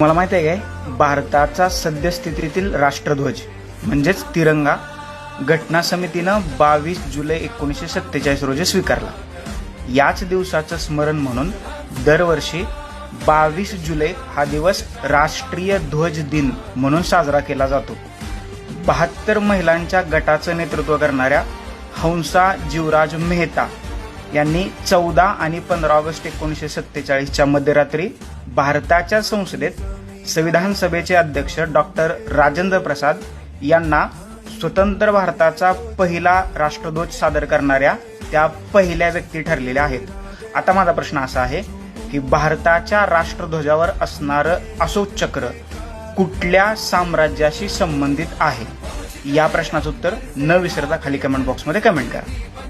मला माहिती आहे काय? भारताचा सद्यस्थितीतील राष्ट्रध्वज म्हणजेच तिरंगा घटना समितीनं बावीस जुलै एकोणीसशे सत्तेचाळीस रोजी स्वीकारला. याच दिवसाचं स्मरण म्हणून दरवर्षी बावीस जुलै हा दिवस राष्ट्रीय ध्वज दिन म्हणून साजरा केला जातो. बहात्तर महिलांच्या गटाचं नेतृत्व करणाऱ्या हंसा जीवराज मेहता यांनी चौदा आणि पंधरा ऑगस्ट एकोणीसशे सत्तेचाळीसच्या मध्यरात्री भारताच्या संसदेत संविधान सभेचे अध्यक्ष डॉक्टर राजेंद्र प्रसाद यांना स्वतंत्र भारताचा पहिला राष्ट्रध्वज सादर करणाऱ्या त्या पहिल्या व्यक्ती ठरलेल्या आहेत. आता माझा प्रश्न असा आहे की भारताच्या राष्ट्रध्वजावर असणारं अशोक चक्र कुठल्या साम्राज्याशी संबंधित आहे? या प्रश्नाचं उत्तर न विसरता खाली कमेंट बॉक्समध्ये कमेंट करा.